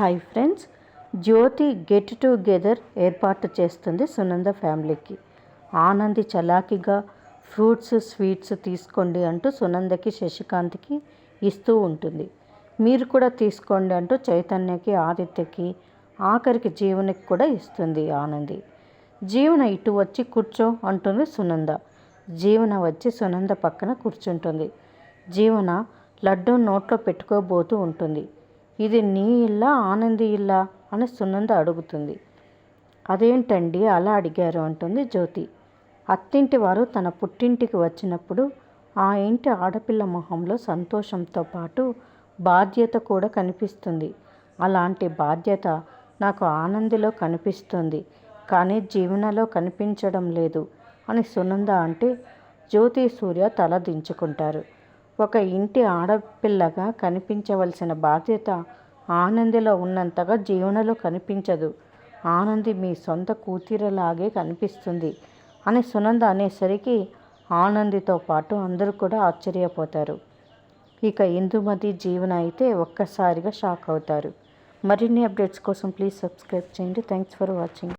Hi friends. Jyothi get together ఏర్పాటు చేస్తుంది సునంద ఫ్యామిలీకి. ఆనంది చలాకిగా ఫ్రూట్స్ స్వీట్స్ తీసుకోండి అంటూ సునందకి శశికాంత్కి ఇస్తూ ఉంటుంది. మీరు కూడా తీసుకోండి అంటూ చైతన్యకి ఆదిత్యకి ఆఖరికి జీవనకి కూడా ఇస్తుంది ఆనంది. జీవన ఇటు వచ్చి కూర్చో అంటుంది సునంద. జీవన వచ్చి సునంద పక్కన కూర్చుంటుంది. జీవన లడ్డు నోట్లో పెట్టుకోబోతూ ఉంటుంది. ఇది నీ ఇల్లా ఆనంది ఇల్లా అని సునంద అడుగుతుంది. అదేంటండి అలా అడిగారు? అంటుంది జ్యోతి. అత్తింటి వారు తన పుట్టింటికి వచ్చినప్పుడు ఆ ఇంటి ఆడపిల్ల మొహంలో సంతోషంతో పాటు బాధ్యత కూడా కనిపిస్తుంది. అలాంటి బాధ్యత నాకు ఆనందిలో కనిపిస్తుంది కానీ జీవనలో కనిపించడం లేదు అని సునంద అంటే జ్యోతి సూర్య తల దించుకుంటారు. ఒక ఇంటి ఆడపిల్లగా కనిపించవలసిన బాధ్యత ఆనందిలో ఉన్నంతగా జీవనలో కనిపించదు. ఆనంది మీ సొంత కూతురలాగే కనిపిస్తుంది అని సునంద అనేసరికి ఆనందితో పాటు అందరూ కూడా ఆశ్చర్యపోతారు. ఇక ఇందుమతి జీవన అయితే ఒక్కసారిగా షాక్ అవుతారు. మరిన్ని అప్డేట్స్ కోసం ప్లీజ్ సబ్స్క్రైబ్ చేయండి. Thanks for watching.